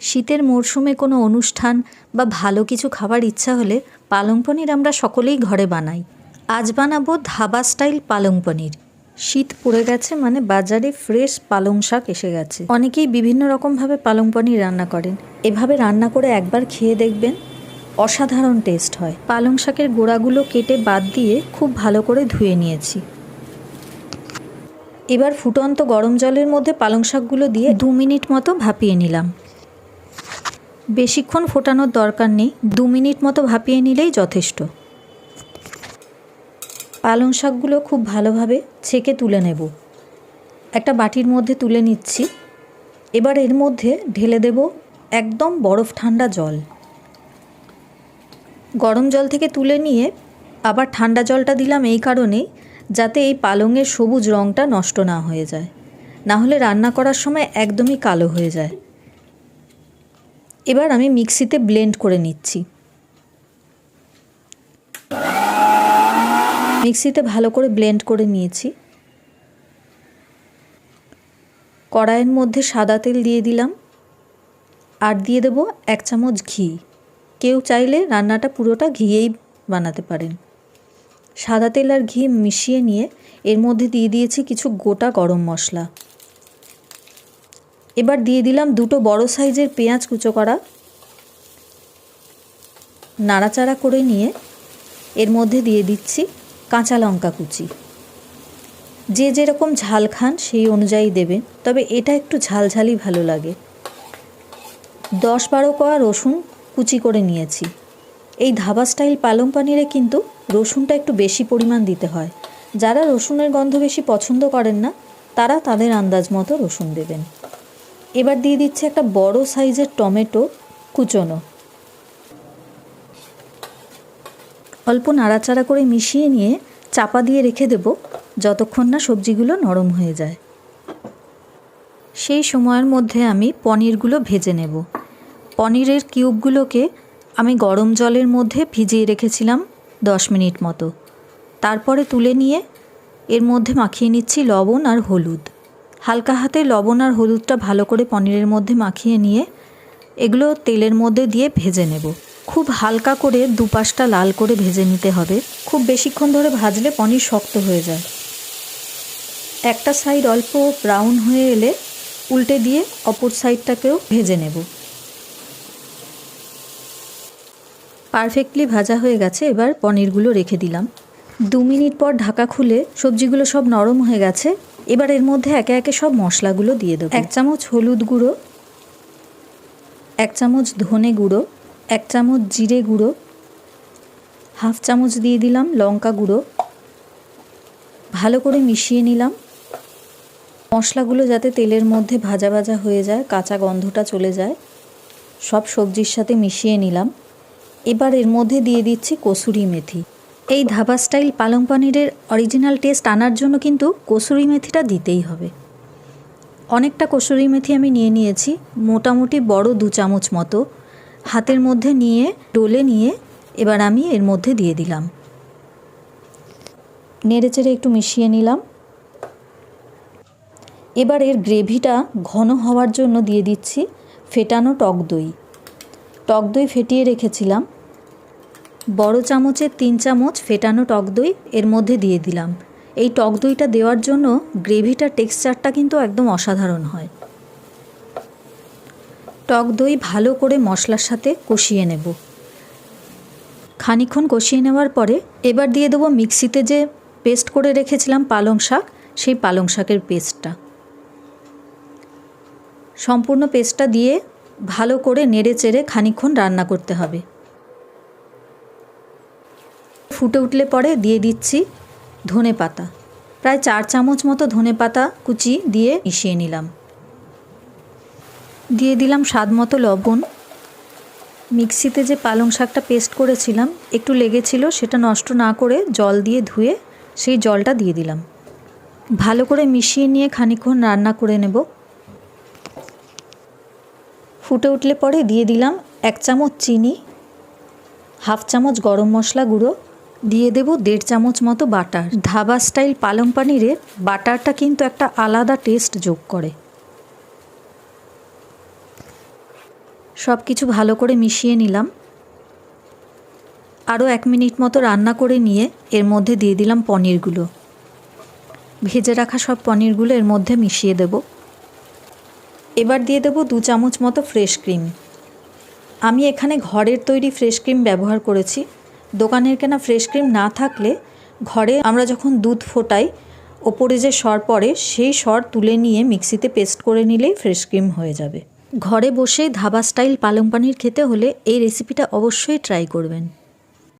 শীতের মরশুমে কোনো অনুষ্ঠান বা ভালো কিছু খাবার ইচ্ছা হলে পালং পনির আমরা সকলেই ঘরে বানাই। আজ বানাবো ধাবা স্টাইল পালং পনির। শীত পড়ে গেছে মানে বাজারে ফ্রেশ পালং শাক এসে গেছে। অনেকেই বিভিন্ন রকমভাবে পালং পনির রান্না করেন। এভাবে রান্না করে একবার খেয়ে দেখবেন অসাধারণ টেস্ট হয়। পালং শাকের গোড়াগুলো কেটে বাদ দিয়ে খুব ভালো করে ধুয়ে নিয়েছি। এবার ফুটন্ত গরম জলের মধ্যে পালং শাকগুলো দিয়ে দু মিনিট মতো ভাপিয়ে নিলাম। বেশিক্ষণ ফোটানোর দরকার নেই, দু মিনিট মতো ভাপিয়ে নিলেই যথেষ্ট। পালং শাকগুলো খুব ভালোভাবে ছেঁকে তুলে নেব। একটা বাটির মধ্যে তুলে নিচ্ছি। এবার এর মধ্যে ঢেলে দেব একদম বরফ ঠান্ডা জল। গরম জল থেকে তুলে নিয়ে আবার ঠান্ডা জলটা দিলাম এই কারণেই যাতে এই পালংয়ের সবুজ রঙটা নষ্ট না হয়ে যায়। না হলে রান্না করার সময় একদমই কালো হয়ে যায়। এবার আমি মিক্সিতে ব্লেন্ড করে নিচ্ছি। মিক্সিতে ভালো করে ব্লেন্ড করে নিয়েছি। কড়াইয়ের মধ্যে সাদা তেল দিয়ে দিলাম। আর দিয়ে দেবো এক চামচ ঘি। কেউ চাইলে রান্নাটা পুরোটা ঘিয়েই বানাতে পারেন। সাদা তেল আর ঘি মিশিয়ে নিয়ে এর মধ্যে দিয়ে দিয়েছি কিছু গোটা গরম মশলা। এবার দিয়ে দিলাম দুটো বড় সাইজের পেঁয়াজ কুচো করা। নাড়াচাড়া করে নিয়ে এর মধ্যে দিয়ে দিচ্ছি কাঁচা লঙ্কা কুচি। যে যেরকম ঝাল খান সেই অনুযায়ী দেবেন, তবে এটা একটু ঝালঝালই ভালো লাগে। দশ বারো কোয়া রসুন কুচি করে নিয়েছি। এই ধাবা স্টাইল পালং পানিরে কিন্তু রসুনটা একটু বেশি পরিমাণ দিতে হয়। যারা রসুনের গন্ধ বেশি পছন্দ করেন না, তারা তাদের আন্দাজ মতো রসুন দেবেন। এবার দিয়ে দিচ্ছে একটা বড় সাইজের টমেটো কুচোনো। অল্প নাড়াচাড়া করে মিশিয়ে নিয়ে চাপা দিয়ে রেখে দেব, যতক্ষণ না সবজিগুলো নরম হয়ে যায়। সেই সময়ের মধ্যে আমি পনিরগুলো ভেজে নেব। পনিরের কিউবগুলোকে আমি গরম জলের মধ্যে ভিজিয়ে রেখেছিলাম দশ মিনিট মতো। তারপরে তুলে নিয়ে এর মধ্যে মাখিয়ে নিচ্ছি লবণ আর হলুদ। হালকা হাতে লবণ আর হলুদটা ভালো করে পনিরের মধ্যে মাখিয়ে নিয়ে এগুলো তেলের মধ্যে দিয়ে ভেজে নেব। খুব হালকা করে দুপাশটা লাল করে ভেজে নিতে হবে। খুব বেশিক্ষণ ধরে ভাজলে পনির শক্ত হয়ে যায়। একটা সাইড অল্প ব্রাউন হয়ে এলে উল্টে দিয়ে অপর সাইডটাকেও ভেজে নেব। পারফেক্টলি ভাজা হয়ে গেছে, এবার পনিরগুলো রেখে দিলাম। দু মিনিট পর ঢাকা খুলে সবজিগুলো সব নরম হয়ে গেছে। এবার এর মধ্যে একে একে সব মশলাগুলো দিয়ে দেবো। এক চামচ হলুদ গুঁড়ো, এক চামচ ধনে গুঁড়ো, এক চামচ জিরে গুঁড়ো, হাফ চামচ দিয়ে দিলাম লঙ্কা গুঁড়ো। ভালো করে মিশিয়ে নিলাম। মশলাগুলো যাতে তেলের মধ্যে ভাজা ভাজা হয়ে যায়, কাঁচা গন্ধটা চলে যায়, সব সবজির সাথে মিশিয়ে নিলাম। এবার এর মধ্যে দিয়ে দিচ্ছি কসুরি মেথি। এই ধাবা স্টাইল পালং পনিরের অরিজিনাল টেস্ট আনার জন্য কিন্তু কসুরি মেথিটা দিতেই হবে। অনেকটা কসুরি মেথি আমি নিয়ে নিয়েছি, মোটামুটি বড় দু চামচ মতো। হাতের মধ্যে নিয়ে, ডলে নিয়ে এবার আমি এর মধ্যে দিয়ে দিলাম। নেড়েচেড়ে একটু মিশিয়ে নিলাম। এবার এর গ্রেভিটা ঘন হওয়ার জন্য দিয়ে দিচ্ছি ফেটানো টক দই। টক দই ফেটিয়ে রেখেছিলাম। বড় চামচের তিন চামচ ফেটানো টক দই এর মধ্যে দিয়ে দিলাম। এই টক দইটা দেওয়ার জন্য গ্রেভিটা টেক্সচারটা কিন্তু একদম অসাধারণ হয়। টক দই ভালো করে মশলার সাথে কষিয়ে নেব। খানিক্ষণ কষিয়ে নেওয়ার পরে এবার দিয়ে দেবো মিক্সিতে যে পেস্ট করে রেখেছিলাম পালং শাক, সেই পালং শাকের পেস্টটা। সম্পূর্ণ পেস্টটা দিয়ে ভালো করে নেড়ে চেড়ে খানিক্ষণ রান্না করতে হবে। ফুটে উঠলে পরে দিয়ে দিচ্ছি ধনে পাতা। প্রায় চার চামচ মতো ধনে পাতা কুচি দিয়ে মিশিয়ে নিলাম। দিয়ে দিলাম স্বাদ মতো লবণ। মিক্সিতে যে পালং শাকটা পেস্ট করেছিলাম, একটু লেগেছিল, সেটা নষ্ট না করে জল দিয়ে ধুয়ে সেই জলটা দিয়ে দিলাম। ভালো করে মিশিয়ে নিয়ে খানিক্ষণ রান্না করে নেব। ফুটে উঠলে পরে দিয়ে দিলাম এক চামচ চিনি, হাফ চামচ গরম মশলা গুঁড়ো দিয়ে দেব দেড় চামচ মতো বাটার। ধাবা স্টাইল পালং পানিরের বাটারটা কিন্তু একটা আলাদা টেস্ট যোগ করে। সব কিছু ভালো করে মিশিয়ে নিলাম। আরও এক মিনিট মতো রান্না করে নিয়ে এর মধ্যে দিয়ে দিলাম পনিরগুলো। ভেজে রাখা সব পনিরগুলো এর মধ্যে মিশিয়ে দেব। এবার দিয়ে দেব দু চামচ মতো ফ্রেশ ক্রিম। আমি এখানে ঘরের তৈরি ফ্রেশ ক্রিম ব্যবহার করেছি। দোকানের কেনা ফ্রেশ ক্রিম না থাকলে ঘরে আমরা যখন দুধ ফোটাই, ওপরে যে সর পড়ে, সেই সর তুলে নিয়ে মিক্সিতে পেস্ট করে নিলেই ফ্রেশ ক্রিম হয়ে যাবে। ঘরে বসেই ধাবা স্টাইল পালং পানির খেতে হলে এই রেসিপিটা অবশ্যই ট্রাই করবেন।